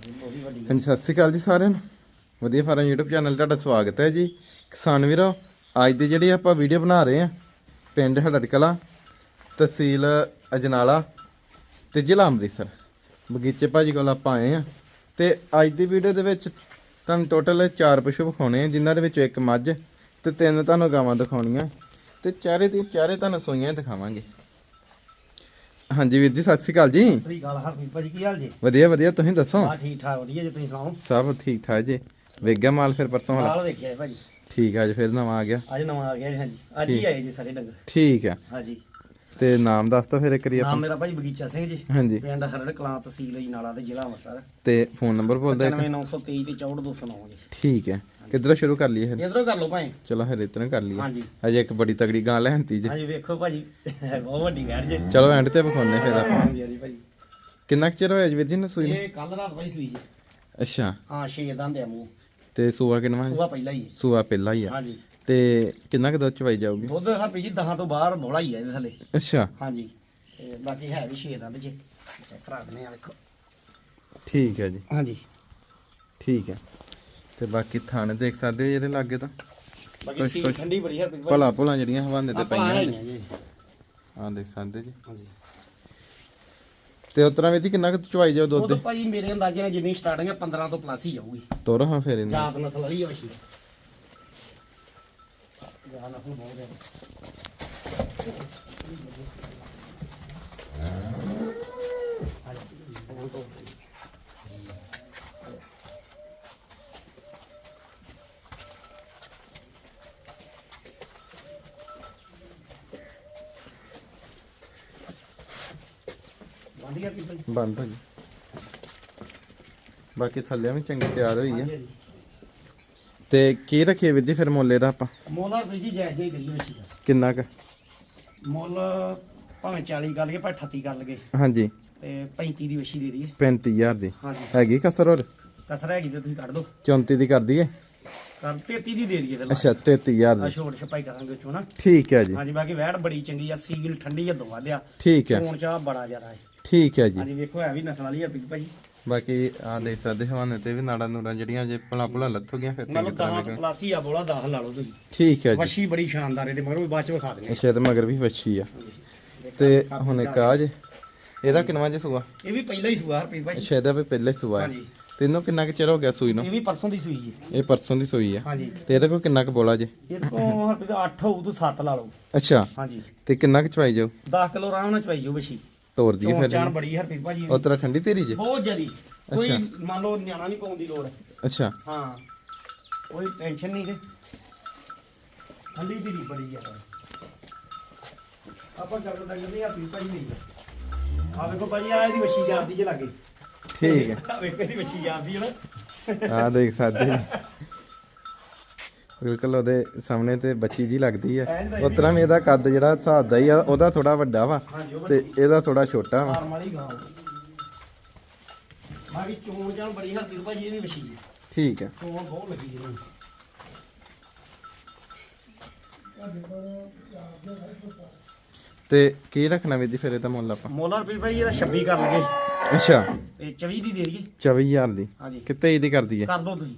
ਹਾਂਜੀ, ਸਤਿ ਸ਼੍ਰੀ ਅਕਾਲ ਜੀ ਸਾਰਿਆਂ ਨੂੰ। ਵਧੀਆ ਫਾਰਮ YouTube ਚੈਨਲ ਤੁਹਾਡਾ ਸਵਾਗਤ ਹੈ ਜੀ। ਕਿਸਾਨ ਵੀਰੋ, ਅੱਜ ਦੀ ਜਿਹੜੀ ਆਪਾਂ ਵੀਡੀਓ ਬਣਾ ਰਹੇ ਆ ਪਿੰਡ ਹੜੜਕਲਾਂ, ਤਹਿਸੀਲ ਅਜਨਾਲਾ ਤੇ ਜ਼ਿਲ੍ਹਾ ਅੰਮ੍ਰਿਤਸਰ। ਬਗੀਚੇ ਭਾਜੀ ਕੋਲ ਆਪਾਂ ਆਏ ਆ ਤੇ ਅੱਜ ਦੀ ਵੀਡੀਓ ਦੇ ਵਿੱਚ ਤੁਹਾਨੂੰ ਟੋਟਲ 4 ਪਸ਼ੂ ਵਿਖਾਉਣੇ ਆ ਜਿਨ੍ਹਾਂ ਦੇ ਵਿੱਚੋਂ ਇੱਕ ਮੱਝ ਤੇ ਤਿੰਨ ਤੁਹਾਨੂੰ ਗਾਵਾਂ ਦਿਖਾਉਣੀਆਂ। ਤੇ ਚਾਰੇ ਦੀ ਚਾਰੇ ਤੁਹਾਨੂੰ ਸੋਈਆਂ ਦਿਖਾਵਾਂਗੇ। ਹਾਂਜੀ ਵੀਰ ਜੀ ਸਤਿ ਸ਼੍ਰੀ ਅਕਾਲ ਜੀ। ਸਹੀ ਗੱਲ ਹਰਪ੍ਰੀਤ ਭਾਜੀ ਕੀ ਹਾਲ ਜੀ? ਵਧੀਆ ਵਧੀਆ ਤੁਸੀਂ ਦੱਸੋ? ਹਾਂ ਠੀਕ ਠਾਕ ਵਧੀਆ ਜੀ ਤੁਸੀਂ ਸੁਣਾਓ? ਸਭ ਠੀਕ ਠਾਕ ਜੀ। ਵੇਖ ਗਿਆ ਮਾਲ ਫਿਰ ਪਰਸੋਂ ਵਾਲਾ? ਹਾਲ ਵੇਖਿਆ ਭਾਜੀ। ਠੀਕ ਆ ਜੀ ਫਿਰ ਨਵਾਂ ਆ ਗਿਆ। ਅੱਜ ਨਵਾਂ ਆ ਗਿਆ ਜੀ ਹਾਂਜੀ। ਅੱਜ ਹੀ ਆਏ ਜੀ ਸਾਰੇ ਡੰਗਰ। ਠੀਕ ਆ। ਹਾਂਜੀ। ਤੇ ਨਾਮ ਦੱਸ ਤਾ ਫਿਰ ਇੱਕ ਵਾਰੀ ਨਾਮ ਆਪਾਂ ਮੇਰਾ ਭਾਜੀ ਬਗੀਚਾ ਸਿੰਘ ਜੀ। ਹਾਂਜੀ। ਪਿੰਡ ਹਰੜ ਕਲਾਂ ਤਹਿਸੀਲ ਜੀ ਨਾਲਾ ਤੇ ਜ਼ਿਲ੍ਹਾ ਅੰਮ੍ਰਿਤਸਰ। ਤੇ ਫੋਨ ਨੰਬਰ ਬੋਲ ਦੇ 95923 ਤੇ 64209 ਜੀ। ਠੀਕ ਹੈ। ਕਿੱਧਰੋਂ ਸ਼ੁਰੂ ਕਰ ਲਈਏ ਫਿਰ? ਇਧਰੋਂ ਕਰ ਲਓ ਭਾਈ। ਚਲੋ ਫਿਰ ਇਤਨਾ ਕਰ ਲਈਏ। ਹਾਂਜੀ। ਅਜੇ ਇੱਕ ਬੜੀ ਤਗੜੀ ਗਾਂ ਲੈਣਤੀ ਜੀ। ਹਾਂਜੀ ਵੇਖੋ ਭਾਜੀ ਬਹੁਤ ਵੱਡੀ ਗੈਰ ਜੀ। ਚਲੋ ਐਂਡ ਤੇ ਵਿਖਾਉਣੇ ਫਿਰ ਆਪਾਂ। ਹਾਂਜੀ ਹਾਂਜੀ ਭਾਜੀ ਕਿੰਨਾ ਕੁ ਚਿਰ ਹੋਇਆ ਜੀ ਵੀਰ ਜੀ ਨੇ ਸੂਈ ਨੂੰ? ਇਹ ਕੱਲ ਰਾਤ ਭਾਈ ਸੂਈ ਜੀ। ਅੱਛਾ। ਹਾਂ ਛੇ ਦੰਦ ਆ ਮੂੰਹ। ਤੇ ਸੂਆ ਕਿੰਨਾ? ਹੈ ਸੂਆ ਪਹਿਲਾਂ ਹੀ ਹੈ। ਸੂਆ ਪਹਿਲਾ ਹੀ ਆ। ਹਾਂਜੀ। ਤੇ ਕਿੰਨਾ ਕੁ ਦੁੱਧ ਚਵਾਈ ਜਾਊਗੀ? ਦੁੱਧ ਹਰਪ੍ਰੀਤ ਜੀ 10 ਤੋਂ ਬਾਹਰ ਬੋਲਾ ਹੀ ਹੈ ਇਹਦੇ ਥੱਲੇ। ਅੱਛਾ। ਹਾਂਜੀ। ਤੇ ਬਾਕੀ ਹੈ ਵੀ ਛੇ ਦੰਦ ਜੀ। ਚੈੱਕ ਕਰਾ ਦਨੇ ਆ ਵੇਖੋ। ਠੀਕ ਹੈ ਜੀ। ਹਾਂਜੀ। ਠੀਕ ਹੈ। ਤੇ ਬਾਕੀ ਥਾਣੇ ਦੇਖ ਸਕਦੇ ਹੋ ਇਹਦੇ ਲਾਗੇ ਤਾਂ। ਬਾਕੀ ਸੀ ਠੰਡੀ ਬੜੀ ਭਾਈ ਭਲਾ ਭੁਲਾ ਜਿਹੜੀਆਂ ਹਵਾਨੇ ਤੇ ਆਪਾਂ ਪਈਆਂ ਨੇ। ਹਾਂ ਦੇਖ ਸਕਦੇ ਜੀ। ਹਾਂਜੀ। ਤੇ ਉਤਰਾ ਵੀ ਕਿੰਨਾ ਕੁ ਚਵਾਈ ਜਾਓ ਉਹ ਦੁੱਧ ਤਾਂ ਭਾਈ ਮੇਰੇ ਅੰਦਾਜ਼ੇ ਨਾਲ ਜਿੰਨੀ ਸਟਾਰਟਿੰਗ ਹੈ 15 ਤੋਂ ਪਲੱਸ ਹੀ ਜਾਊਗੀ। ਤੋਰ ਹਾਂ ਫਿਰ ਇਹਨੂੰ। ਜਾਤ ਨਸਲ ਵਾਲੀ ਹੋਸ਼ੀ ਜਾਨ ਨਸਲ ਬਹੁਤ ਹੈ ਬੰਦ ਪੀਪਲ ਬੰਦ ਹੋ ਜੀ ਬਾਕੀ ਥੱਲੇ ਵੀ ਚੰਗੀ ਤਿਆਰ ਹੋਈ ਆ। ਤੇ ਕੀ ਰੱਖੀਏ ਵੀਰ ਜੀ ਫਿਰ ਮੁੱਲ ਇਹਦਾ ਆਪਾਂ? ਮੋਲਾ ਜੀ ਜੈ ਜੈ ਗਈ ਵਿੱਚ ਦਾ। ਕਿੰਨਾ ਕੁ? ਮੁੱਲ ਭਾਵੇਂ 40 ਕਰ ਲਈਏ ਭਾਵੇਂ 38 ਕਰ ਲਈਏ। ਹਾਂਜੀ। ਤੇ 35 ਦੀ ਵਸ਼ੀ ਦੇ ਦਈਏ। 35000 ਦੀ। ਹਾਂਜੀ। ਹੈਗੀ ਕਸਰ ਹੋਰ? ਕਸਰ ਹੈਗੀ ਤੇ ਤੁਸੀਂ ਕੱਢ ਦਿਓ 34 ਦੀ ਕਰ ਦਈਏ? ਕਰ 33 ਦੀ ਦੇ ਦਈਏ ਤੇ ਅੱਛਾ 33000 ਆ ਦੀ। ਛੋਟ ਛਪਾਈ ਕਰਾਂਗੇ ਚੋਂ ਨਾ। ਠੀਕ ਹੈ ਜੀ। ਹਾਂਜੀ ਬਾਕੀ ਵੈੜ ਬੜੀ ਚੰਗੀ ਆ ਸੀਲ ਠੰਡੀ ਆ ਦੋਵਾਂ ਲਿਆ ਠੀਕ ਹੈ। ਚੋਣ ਚਾ ਬੜਾ ਜ਼ਿਆਦਾ ਹੈ। ਠੀਕ ਹੈ ਜੀ। ਹਾਂਜੀ ਵੇਖੋ ਹੈ ਵੀ ਨਸਲ ਵਾਲੀ ਆ ਬਿਗ ਭਾਜੀ ਬਾਕੀ ਆ ਦੇਖ ਸਕਦੇ ਹਵਾਨੇ ਤੇ ਵੀ ਨਾੜਾ ਨੂੜਾਂ ਜਿਹੜੀਆਂ ਜੇ ਭਲਾ ਭਲਾ ਲੱਥੋ ਗਿਆ ਫਿਰ ਮਤਲਬ ਚੰਗੀ ਤਰ੍ਹਾਂ 10 ਵੇਖੋ ਪਲੱਸ ਹੀ ਆ ਬੋਲਾ 10 ਲਾ ਲਓ ਤੁਸੀਂ। ਠੀਕ ਹੈ ਜੀ। ਵਸ਼ੀ ਬੜੀ ਸ਼ਾਨਦਾਰ ਇਹਦੇ ਮਗਰ ਵੀ ਬਾਅਦ ਚ ਵਿਖਾ ਦਿੰਦੇ ਅੱਛਾ ਤੇ ਮਗਰ ਵੀ ਵੱਛੀ ਆ। ਤੇ ਹੁਣ ਇੱਕ ਆ ਜੇ ਇਹਦਾ ਕਿੰਨਵਾ ਜੇ ਸੂਆ? ਇਹ ਵੀ ਪਹਿਲਾਂ ਹੀ ਸੂਆ ਹਰਪ੍ਰੀਤ ਭਾਜੀ ਅੱਛਾ ਇਹਦਾ ਵੀ ਪਹਿਲੇ ਸੂਆ ਹੈ ਹਾਂਜੀ। ਤੈਨੂੰ ਕਿੰਨਾ ਕੁ ਚਿਰ ਹੋ ਗਿਆ ਸੂਈ ਨੂੰ? ਇਹ ਵੀ ਪਰਸੋਂ ਦੀ ਸੂਈ ਜੀ। ਇਹ ਪਰਸੋਂ ਦੀ ਸੂਈ ਆ। ਹਾਂਜੀ। ਤੇ ਇਹਦਾ ਕੋਈ ਕਿੰਨਾ ਕੁ ਬੋਲਾ ਜੇ? ਇਹ ਤੋਂ ਹਰਪ੍ਰੀਤ 8 ਹੋਊ ਤੂੰ 7 ਲਾ ਲਓ। ਅੱਛਾ। ਹਾਂਜੀ। ਤੇ ਕਿੰਨਾ ਕੁ ਚਵਾਈ ਜਾਓ 10 ਕਿਲੋ ਆਰਾਮ ਨਾਲ ਚਵਾਈ ਜੋ ਵਸ਼ੀ ਤੋਰ ਦੀ ਫਿਰ ਚਾਣ ਬੜੀ ਹਰਪ੍ਰੀਤ ਭਾਜੀ ਉਹ ਤਰ੍ਹਾਂ ਠੰਡੀ ਤੇਰੀ ਜੇ? ਬਹੁਤ ਜਦੀ ਕੋਈ ਮੰਨ ਲਓ ਨਿਆਣਾ ਨਹੀਂ ਪਾਉਣ ਦੀ ਲੋੜ। ਅੱਛਾ। ਹਾਂ। ਕੋਈ ਟੈਨਸ਼ਨ ਨਹੀਂ ਤੇ। ਠੰਡੀ ਦੀ ਬੜੀ ਆ। ਆਪਾਂ ਗੱਲ ਤਾਂ ਨਹੀਂ ਆ ਪੀ ਭਾਈ ਨਹੀਂ ਆ। ਵੇਖੋ ਭਾਈ ਆ ਇਹਦੀ ਵਸ਼ੀ ਜਾਂਦੀ ਜੇ ਲੱਗੇ ਠੀਕ ਹੈ। ਆ ਵੇਖੋ ਇਹਦੀ ਵਸ਼ੀ ਜਾਂਦੀ ਹੈ ਨਾ। ਆ ਦੇਖ ਸਕਦੇ ਜੀ। ਬਿਲਕੁਲ ਉਹਦੇ ਸਾਹਮਣੇ ਤੇ ਬੱਚੀ ਜੀ ਲੱਗਦੀ ਆ। ਉਸ ਤਰ੍ਹਾਂ ਵੀ ਇਹਦਾ ਕੱਦ ਜਿਹੜਾ ਹਿਸਾਬ ਦਾ ਹੀ ਆ ਉਹਦਾ ਥੋੜਾ ਵੱਡਾ ਵਾ ਤੇ ਇਹਦਾ ਥੋੜਾ ਛੋਟਾ ਵਾ। ਫਾਰਮ ਵਾਲੀ ਗਾਂ ਬਾਕੀ ਚੋਣ ਜਾਣ ਬੜੀ ਹਰਪ੍ਰੀਤ ਭਾਜੀ ਇਹਦੀ ਵਸ਼ੀ ਹੈ ਠੀਕ ਹੈ ਚੋਣ ਬਹੁਤ ਲੱਗੀ ਇਹਨੂੰ ਤੇ ਕੀ ਰੱਖਣਾ ਵੀਰ ਜੀ ਫਿਰ ਇਹਦਾ ਮੁੱਲ ਆਪਾਂ? ਮੋਲਾ ਰੁਪਏ ਭਾਈ ਇਹਦਾ 26 ਕਰ ਲਗੇ ਅੱਛਾ। ਤੇ 24 ਦੀ ਦੇ ਦਈਏ। 24000 ਦੀ। ਹਾਂਜੀ। ਕਿਤੇ ਇਹਦੀ ਕਰ ਦਈਏ ਕਰ ਦੋ ਤੁਸੀਂ।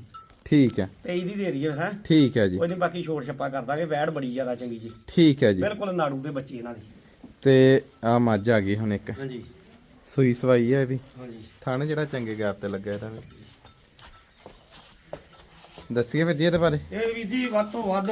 ਠੀਕ ਹੈ। 23 ਦੀ ਦੇ ਦਈਏ ਹੈ? ਠੀਕ ਹੈ ਜੀ। ਕੋਈ ਨਹੀਂ ਬਾਕੀ ਛੋਟ ਛੱਪਾ ਕਰ ਦਾਂਗੇ ਵੈੜ ਬੜੀ ਜ਼ਿਆਦਾ ਚੰਗੀ ਜੀ। ਠੀਕ ਹੈ ਜੀ। ਬਿਲਕੁਲ ਨਾੜੂ ਦੇ ਬੱਚੇ ਇਹਨਾਂ ਦੇ। ਤੇ ਆ ਮੱਝ ਆ ਗਈ ਹੁਣ ਇੱਕ। ਹਾਂਜੀ। ਸੂਈ ਸਵਾਈ ਹੈ ਇਹ ਵੀ। ਹਾਂਜੀ। ਥਣ ਜਿਹੜਾ ਚੰਗੇ ਗੈਪ ਤੇ ਲੱਗਾ ਇਹਦਾ ਵੀ। ਦੱਸੀਏ ਫਿਰ ਜੀ ਇਹਦੇ ਬਾਰੇ। ਇਹ ਵੀਰ ਜੀ ਵੱਧ ਤੋਂ ਵੱਧ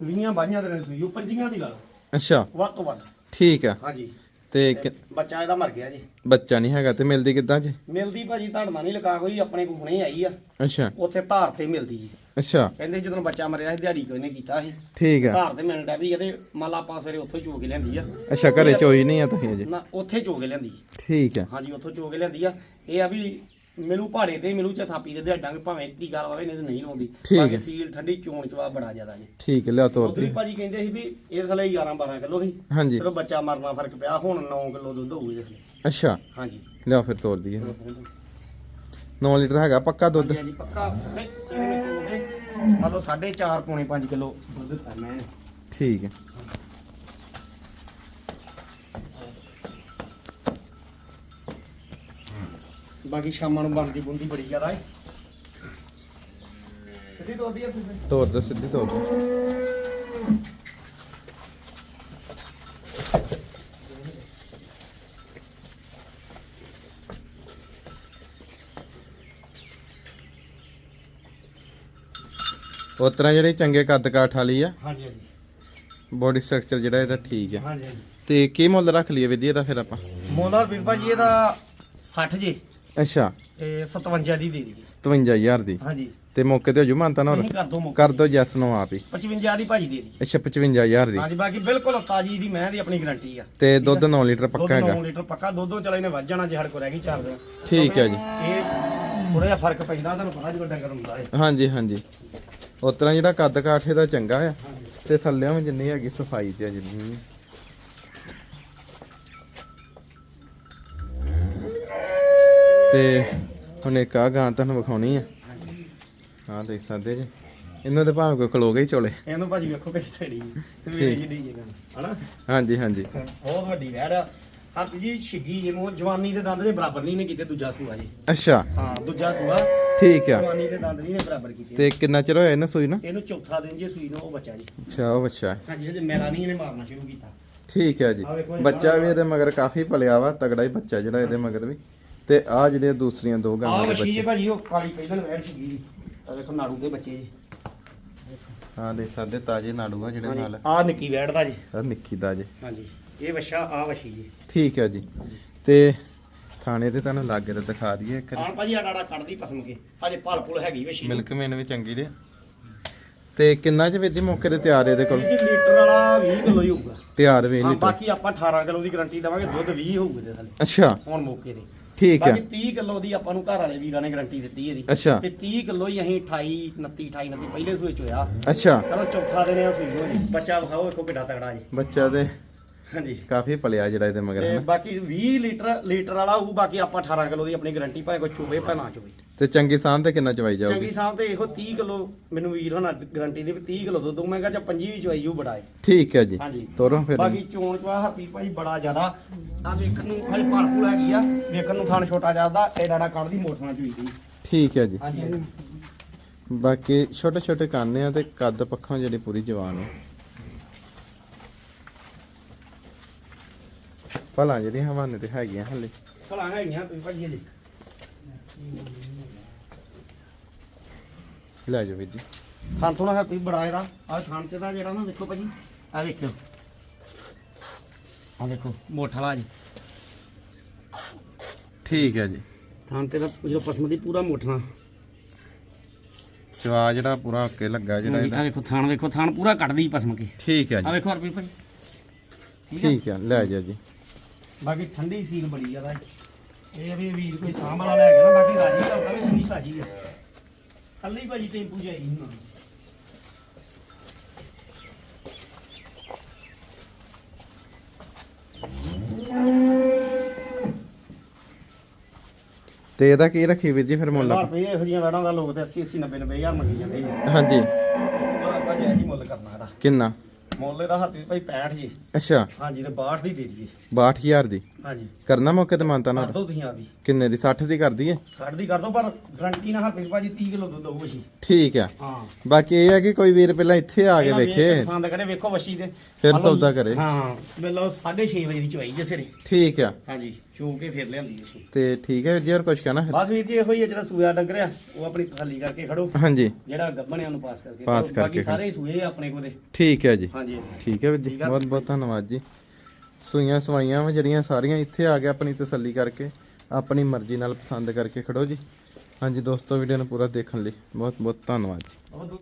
20 ਬਾਈਆਂ ਦੇ ਰਸੂਈ ਉਹ 25 ਦੀ ਲਾ ਲਓ ਅੱਛਾ। ਵੱਧ ਤੋਂ ਵੱਧ। ਠੀਕ ਆ। ਹਾਂਜੀ। ਤੇ ਕਿ- ਬੱਚਾ ਇਹਦਾ ਮਰ ਗਿਆ ਜੀ। ਬੱਚਾ ਨਹੀਂ ਹੈਗਾ ਤੇ ਮਿਲਦੀ ਕਿੱਦਾਂ ਜੀ? ਮਿਲਦੀ ਭਾਜੀ ਧੜਨਾ ਨਹੀਂ ਲਗਾ ਕੋਈ ਆਪਣੇ ਕੋਲ ਹੁਣੇ ਆਈ ਆ। ਅੱਛਾ। ਉੱਥੇ ਧਾਰ ਤੇ ਮਿਲਦੀ ਜੀ। ਅੱਛਾ। ਕਹਿੰਦੇ ਜਦੋਂ ਬੱਚਾ ਮਰਿਆ ਸੀ ਦਿਹਾੜੀ ਕੋਈ ਨੇ ਕੀਤਾ ਸੀ। ਠੀਕ ਆ। ਧਾਰ ਤੇ ਮਿਲਣ ਡਿਆ ਵੀ ਇਹਦੇ ਮੰਨ ਲਾ ਆਪਾਂ ਸਵੇਰੇ ਉੱਥੋਂ ਚੋ ਕੇ ਲਿਆਂਦੀ ਆ। ਅੱਛਾ ਘਰੇ ਚੋਈ ਨਹੀਂ ਆ ਤੁਸੀਂ ਅਜੇ? ਨਾ ਉੱਥੇ ਚੋ ਕੇ ਲਿਆਂਦੀ। ਠੀਕ ਆ। ਹਾਂਜੀ ਉੱਥੋਂ ਚੋ ਕੇ ਲਿਆਂਦੀ ਆ। ਇਹ ਆ ਵੀ ਮਿਲੂ ਪਹਾੜੇ ਤੇ ਮਿਲੂ ਚ ਥਾਪੀ ਦੇ ਦਿਹਾੜਾਂਗੇ ਭਾਵੇਂ ਟੀਕਾ ਲਵਾਵੇ ਨਹੀਂ ਤੇ ਨਹੀਂ ਲਾਉਂਦੀ। ਠੀਕ ਹੈ। ਬਾਕੀ ਸੀਲ ਠੰਡੀ ਚੋਣ ਚਵਾ ਬੜਾ ਜ਼ਿਆਦਾ ਜੀ। ਠੀਕ ਹੈ, ਲਿਆ ਤੋਰ ਉਧਰੀ ਦੀ ਭਾਜੀ ਕਹਿੰਦੇ ਸੀ ਵੀ ਇਹ ਥਲੇ 11 12 ਕਿਲੋ ਸੀ। ਹਾਂਜੀ। ਚਲੋ ਬੱਚਾ ਮਰਨਾ ਫ਼ਰਕ ਪਿਆ ਹੁਣ 9 ਕਿਲੋ ਦੁੱਧ ਹੋਊ ਇਹਦੇ ਥਲੇ। ਅੱਛਾ। ਹਾਂਜੀ। ਲਿਆ ਫਿਰ ਤੋਰ ਦਈਏ। 9 ਲੀਟਰ ਹੈਗਾ ਪੱਕਾ ਦੁੱਧ? ਹਾਂਜੀ ਹਾਂਜੀ ਪੱਕਾ। ਇਹਦੇ ਮੰਨ ਲਓ 4.5 ਪੌਣੇ 5 ਕਿਲੋ ਦੁੱਧ ਕਰਨਾ ਹੈ ਠੀਕ ਹੈ। ਬਾਕੀ ਸ਼ਾਮਾਂ ਨੂੰ ਬਣਦੀ ਬੁੰਦੀ ਬੜੀ ਜ਼ਿਆਦਾ ਹੈ ਸਿੱਧੀ ਤੋਰਦੀ ਆ ਤੁਸੀਂ ਤੋੜ ਦੋ ਸਿੱਧੀ ਤੋੜ ਦੋ। ਉਸ ਤਰ੍ਹਾਂ ਜਿਹੜੇ ਚੰਗੇ ਕੱਦ ਕਾਠ ਵਾਲੀ ਆ ਹਾਂਜੀ ਹਾਂਜੀ। ਬੋਡੀ ਸਟਰਕਚਰ ਜਿਹੜਾ ਇਹਦਾ ਠੀਕ ਆ। ਹਾਂਜੀ ਹਾਂਜੀ। ਤੇ ਕੀ ਮੁੱਲ ਰੱਖ ਲਈਏ ਵਿਧੀ ਇਹਦਾ ਫਿਰ ਆਪਾਂ? ਮੋਲਾ ਵੀਰ ਭਾਜੀ ਇਹਦਾ 60 ਜੇ। ਅੱਛਾ। ਤੇ 57 ਦੀ ਦੇ 57000 ਦੀ। ਹਾਂਜੀ। ਤੇ ਮੌਕੇ ਤੇ ਹੋ ਜੂ ਮਾਨਤਾ ਨਹੀਂ ਕਰ ਦੋ ਮੌਕੇ। ਕਰ ਦੋ ਜੈਸ ਨੂੰ ਆਪ ਹੀ। 55 ਦੀ ਭਾਜੀ ਦੇ ਦੀ ਅੱਛਾ 55000 ਦੀ। ਹਾਂਜੀ ਬਾਕੀ ਬਿਲਕੁਲ ਤਾਜੀ ਦੀ ਮੈਂ ਦੀ ਆਪਣੀ ਗਾਰੰਟੀ ਆ। ਤੇ ਦੁੱਧ 9 ਲੀਟਰ ਦੁੱਧ ਪੱਕਾ ਹੈਗਾ? 9 ਲੀਟਰ ਪੱਕਾ। ਦੁੱਧੋਂ ਚਲੇ ਨੇ ਵੱਜ ਜਾਣਾ ਜੇ ਹੜ ਕੋ ਰਹਿ ਗਈ ਚਾਰ ਦਿਨ। ਠੀਕ ਹੈ ਜੀ। ਇਹ ਥੋੜਾ ਜਿਹਾ ਫ਼ਰਕ ਪੈਂਦਾ ਤੁਹਾਨੂੰ ਪਤਾ ਜਦੋਂ ਡੰਗਰ ਹੁੰਦਾ ਹੈ ਹਾਂਜੀ ਹਾਂਜੀ। ਉਸ ਤਰ੍ਹਾਂ ਜਿਹੜਾ ਕੱਦ ਕਾਠੇ ਦਾ ਚੰਗਾ ਆ। ਤੇ ਥੱਲਿਆਂ ਵੀ ਜਿੰਨੀ ਹੈਗੀ ਸਫ਼ਾਈ ਚ ਆ ਜਿੰਨੀ। ਤੇ ਹੁਣ ਇੱਕ ਆ ਗਾਂ ਤੁਹਾਨੂੰ ਵਿਖਾਉਣੀ ਆ। ਹਾਂ ਦੇਖ ਸਕਦੇ ਜੀ। ਇਹਨਾਂ ਦੇ ਭਾਵੇਂ ਕੋਈ ਖਲੋ ਗਈ ਚੋਲੇ। ਇਹਨੂੰ ਭਾਜੀ ਵੇਖੋ ਕਿੱਥੇ ਥੜੀ ਤੇ ਮੇਰੇ ਜਿਹੜੀ ਜਗ੍ਹਾ ਹਨਾ? ਹਾਂਜੀ ਹਾਂਜੀ। ਬਹੁਤ ਵੱਡੀ ਵੈੜ ਆ। ਹੱਥ ਜੀ ਛਿੱਗੀ ਜਿਹਨੂੰ ਜਵਾਨੀ ਦੇ ਦੰਦ ਦੇ ਬਰਾਬਰ ਨਹੀਂ ਨੇ ਕੀਤੇ ਦੂਜਾ ਸੂਆ ਜੀ। ਅੱਛਾ। ਹਾਂ ਦੂਜਾ ਸੂਆ। ਠੀਕ ਆ। ਜਵਾਨੀ ਦੇ ਦੰਦ ਨਹੀਂ ਨੇ ਬਰਾਬਰ ਕੀਤੇ। ਤੇ ਕਿੰਨਾ ਚਿਰ ਹੋਇਆ ਇਹਨਾਂ ਸੂਈ ਨੂੰ? ਇਹਨੂੰ ਚੌਥਾ ਦਿਨ ਜੇ ਸੂਈ ਨੂੰ ਉਹ ਬੱਚਾ ਜੀ। ਅੱਛਾ ਉਹ ਬੱਚਾ। ਹੈ। ਹਾਂਜੀ ਹਜੇ ਮੇਰਾ ਨਹੀਂ ਇਹਨੇ ਮਾਰਨਾ ਸ਼ੁਰੂ ਕੀਤਾ। ਠੀਕ ਹੈ ਜੀ। ਜੀ, ਬੱਚਾ ਵੀ ਇਹਦੇ ਮਗਰ ਕਾਫੀ ਪਲਿਆ ਵਾ ਤਗੜਾ ਹੀ ਬੱਚਾ ਜਿਹੜਾ ਇਹਦੇ ਮਗਰ ਵੀ। ਤੇ ਆ ਜਿਹੜੇ ਦੂਸਰੀਆਂ ਦੋ ਆਹ ਗਾਵਾਂ ਦੇ ਵਸ਼ੀ ਬੱਚੇ। ਜੇ ਭਾਜੀ ਉਹ ਕਾਲੀ ਪਹਿਲਾਂ ਵੈੜ ਛਿੱਗੀ ਦੀ ਆ ਦੇਖੋ ਨਾੜੂ ਦੇ ਬੱਚੇ ਜੀ। ਹਾਂ ਦੇ ਸਾਡੇ ਤਾਜੇ ਨਾੜੂ ਆ ਜਿਹੜੇ ਨਾਲ। ਆ ਨਿੱਕੀ ਵੈੜ ਦਾ ਜੀ। ਆ ਨਿੱਕੀ ਦਾ ਜੇ। ਹਾਂਜੀ ਇਹ ਵਸ਼ਾ ਆ ਵਸ਼ੀ ਜੀ। ਠੀਕ ਹੈ ਜੀ। ਤੇ ਥਾਣੇ ਤੇ ਤੁਹਾਨੂੰ ਲਾਗੇ ਤੇ ਦਿਖਾ ਦਈਏ ਇੱਕ ਆਣ ਭਾਜੀ ਆੜਾ ਕੱਢਦੀ ਪਸਮ ਕੇ। ਹਜੇ ਭਲ ਪੁਲ ਹੈਗੀ ਵਸ਼ੀ ਮਿਲਕ ਮੇਨ ਵੀ ਚੰਗੀ ਦੇ ਤੇ ਕਿੰਨਾ ਚ ਵੇਦੀ ਮੌਕੇ ਤੇ ਤਿਆਰ ਇਹਦੇ ਕੋਲ? ਜੀ ਲੀਟਰ ਵਾਲਾ 20 ਕਿਲੋ ਹੀ ਹੋਊਗਾ। ਤਿਆਰ ਵੀ ਹਾਂ ਲੀਟਰ। ਬਾਕੀ ਆਪਾਂ 18 ਕਿਲੋ ਦੀ ਗਾਰੰਟੀ ਦਵਾਂਗੇ ਦੁੱਧ 20 ਹੋਊਗਾ ਇਹਦੇ ਥੱਲੇ। ਅੱਛਾ। ਹੁਣ ਮੌਕੇ ਤੇ। ਠੀਕ ਹੈ ਬਾਕੀ 30 ਕਿਲੋ ਦੀ ਆਪਾਂ ਨੂੰ ਘਰ ਵਾਲੇ ਵੀਰਾਂ ਨੇ ਗਾਰੰਟੀ ਦਿੱਤੀ ਇਹਦੀ। ਅੱਛਾ। ਤੇ 30 ਕਿਲੋ ਹੀ ਅਸੀਂ 28 29 28 29 ਪਹਿਲੇ ਸੂਏ ਚ ਹੋਇਆ। ਅੱਛਾ। ਚਲੋ ਚੌਥਾ ਦਿਨ ਆ ਜੀ। ਬੱਚਾ ਵਿਖਾਓ ਵੇਖੋ ਕਿੱਡਾ ਤਗੜਾ ਜੀ। ਬੱਚਾ ਤੇ ਹਾਂਜੀ। ਕਾਫੀ ਪਲਿਆ ਜਿਹੜਾ ਇਹਦੇ ਮਗਰ ਤੇ ਹਨਾ। ਬਾਕੀ 20 ਲੀਟਰ ਲੀਟਰ ਵਾਲਾ ਹੋਊ ਬਾਕੀ ਆਪਾਂ 18 ਕਿਲੋ ਦੀ ਆਪਣੀ ਗਾਰੰਟੀ ਭਾਵੇਂ ਕੋਈ ਚੋਵੇ ਭਾਵੇਂ ਨਾ ਚੋਵੇ ਤੇ ਚੰਗੀ ਸਾਂਭ ਤੇ ਕਿੰਨਾ ਚਵਾਈ ਜਾਊਗੀ? ਚੰਗੀ ਸਾਹਿਬ ਤੇ ਇਹੋ 30 ਕਿਲੋ ਮੈਨੂੰ ਵੀਰ ਹੋਣਾ ਗਾਰੰਟੀ ਦੇ ਵੀ 30 ਕਿਲੋ ਦੁੱਧ ਮੈਂ ਕਿਹਾ ਚਾ 25 ਵੀ ਚਵਾਈ ਜੂ ਬੜਾ ਹੈ ਠੀਕ ਹੈ ਜੀ। ਹਾਂਜੀ। ਤੋਰੋ ਫਿਰ। ਬਾਕੀ ਚੋਣ ਚਵਾ ਹੱਪੀ ਭਾਈ ਬੜਾ ਜ਼ਿਆਦਾ। ਆ ਵੇਖਣ ਨੂੰ ਹਜੇ ਪਾਲਪੂਲ ਹੈਗੀ ਆ। ਵੇਖਣ ਨੂੰ ਥਣ ਛੋਟਾ ਜਾਂਦਾ ਇਹ ਡਾੜਾ ਕੱਢਦੀ ਮੋਟਰਾਂ ਚ ਹੋਈ ਠੀਕ ਹੈ ਜੀ। ਹਾਂਜੀ। ਬਾਕੀ ਛੋਟੇ ਛੋਟੇ ਕਾਨੇ ਆ ਤੇ ਕੱਦ ਪੱਖੋਂ ਜਿਹੜੀ ਪੂਰੀ ਜਵਾਨ ਹੈ ਭਲਾ ਜਿਹੜੀਆਂ ਹਵਾਨੇ ਤੇ ਹੈਗੀਆਂ ਹਲੇ। ਭਲਾ ਹੈਗੀਆਂ ਤੁਸੀਂ ਭਾਜੀ ਜੀ ਲੈ ਜਾਓ ਵੀਰ ਜੀ। ਥਣ ਥੋੜਾ ਹੱਪੀ ਬੜਾ ਇਹਦਾ। ਆ ਥਣ ਤੇ ਦਾ ਜਿਹੜਾ ਨਾ ਦੇਖੋ ਭਾਜੀ ਆ ਵੇਖਿਓ। ਆ ਦੇਖੋ ਮੋਠਾ ਲਾ ਜੀ। ਠੀਕ ਹੈ ਜੀ। ਥਣ ਤੇ ਦਾ ਜਿਹੜਾ ਪਸਮ ਦੀ ਪੂਰਾ ਮੋਠਣਾ ਚਵਾ ਜਿਹੜਾ ਪੂਰਾ ਓਕੇ ਲੱਗਾ ਜਿਹੜਾ ਆ ਇਹਦਾ। ਵੇਖੋ ਥਣ ਵੇਖੋ ਥਣ ਪੂਰਾ ਕੱਢਦੀ ਪਸਮ ਕੇ। ਠੀਕ ਹੈ ਆ ਜੀ ਵੇਖੋ ਹਰਪੀ ਭਾਜੀ। ਠੀਕ ਹੈ? ਲੈ ਜਾਓ ਜੀ। ਬਾਕੀ ਠੰਡੀ ਸੀਲ ਬੜੀ ਜ਼ਿਆਦਾ। ਇਹ ਵੀ ਵੀਰ ਕੋਈ ਵਾਲਾ ਲੈ ਗਿਆ ਨਾ ਬਾਕੀ ਰਾਜੀ ਦਾ ਹੁੰਦਾ ਵੀ ਸੂਈ ਤਾਜੀ ਹੈ। ਕੱਲੀ ਭਾਜੀ ਟੈਂਪੂ ਜਾਈ ਹੁਣ ਤੇ ਇਹਦਾ ਕੀ ਰੱਖੀ ਵੀਰ ਜੀ ਫਿਰ ਮੁੱਲ? ਲੱਖ ਰੁਪਏ ਇਹੋ ਜਿਹੀਆਂ ਵੜਾਂ ਦਾ ਲੋਕ ਤੇ 80 80 90 90 ਹਜ਼ਾਰ ਮੰਗੀ ਜਾਂਦੇ ਜੀ ਹਾਂਜੀ। ਪਰ ਆਪਾਂ ਜਾਇਜ਼ ਹੀ ਮੁੱਲ ਕਰਨਾ ਇਹਦਾ। ਕਿੰਨਾ? ਮੁੱਲ ਇਹਦਾ ਹੱਥ ਭਾਈ 65 ਜੀ। ਅੱਛਾ। ਹਾਂਜੀ ਤੇ 62 ਦੀ ਦੇ ਦਈਏ। 62000 ਦੀ। ਹਾਂਜੀ। ਕਰਨਾ ਮੌਕੇ ਤੇ ਮਾਨਤਾ ਕਰ ਨਾਲ ਦੋ ਤੁਸੀਂ ਆ ਵੀ ਕਿੰਨੇ ਦੀ? 60 ਦੀ ਕਰ ਦਈਏ 60 ਦੀ ਕਰ ਦੋ ਪਰ ਗਰੰਟੀ ਨਾਲ ਹੱਥ ਭਾਜੀ 30 ਕਿਲੋ ਦੁੱਧ ਹੋਊ ਵਸ਼ੀ ਠੀਕ ਹੈ ਹਾਂ। ਬਾਕੀ ਇਹ ਹੈ ਕਿ ਕੋਈ ਵੀਰ ਪਹਿਲਾਂ ਇੱਥੇ ਆ ਕੇ ਪਹਿਲਾਂ ਵੇਖ। ਕੇ ਵੇਖੇ ਪਸੰਦ ਕਰੇ ਵੇਖੋ ਵਸ਼ੀ ਦੇ ਫਿਰ ਲਓ ਸੌਦਾ। ਕਰੇ। ਹਾਂ ਵੇਲੋ 6:30 ਵਜੇ ਦੀ ਚਵਾਈ ਜੇ ਸਿਰੇ। ਠੀਕ ਆ। ਹਾਂਜੀ ਚੋ ਕੇ ਫਿਰ ਲਿਆਂਦੀ ਅਸੀਂ। ਤੇ ਠੀਕ ਹੈ ਵੀਰ ਜੀ ਹੋਰ ਕੁਝ ਕਹਿਣਾ? ਫਿਰ ਬਸ ਵੀਰ ਜੀ ਇਹੋ ਹੀ ਹੈ ਜਿਹੜਾ ਸੂਆ ਡੰਗਰ ਆ ਉਹ ਆਪਣੀ ਤਸੱਲੀ ਕਰਕੇ ਖੜੋ। ਹਾਂਜੀ। ਜਿਹੜਾ ਗੱਬਣਿਆਂ ਨੂੰ ਪਾਸ ਕਰਕੇ ਪਾਸ ਖੜੋ। ਕਰਕੇ ਬਾਕੀ ਖੜੋ। ਸਾਰੇ ਹੀ ਸੂਏ ਆ ਆਪਣੇ ਕੋਲੇ। ਠੀਕ ਹੈ ਜੀ। ਹਾਂਜੀ। ਠੀਕ ਹੈ ਵੀਰ ਜੀ। ਠੀਕ ਆ। ਬਹੁਤ ਬਹੁਤ ਧੰਨਵਾਦ ਜੀ। ਸੂਈਆਂ ਸਵਾਈਆਂ ਵਾ ਜਿਹੜੀਆਂ ਸਾਰੀਆਂ ਇੱਥੇ ਆ ਕੇ ਆਪਣੀ ਤਸੱਲੀ ਕਰਕੇ, ਆਪਣੀ ਮਰਜ਼ੀ ਨਾਲ ਪਸੰਦ ਕਰਕੇ ਖੜੋ ਜੀ। ਹਾਂਜੀ ਦੋਸਤੋ ਵੀਡੀਓ ਨੂੰ ਪੂਰਾ ਦੇਖਣ ਲਈ ਬਹੁਤ ਬਹੁਤ ਧੰਨਵਾਦ ਜੀ।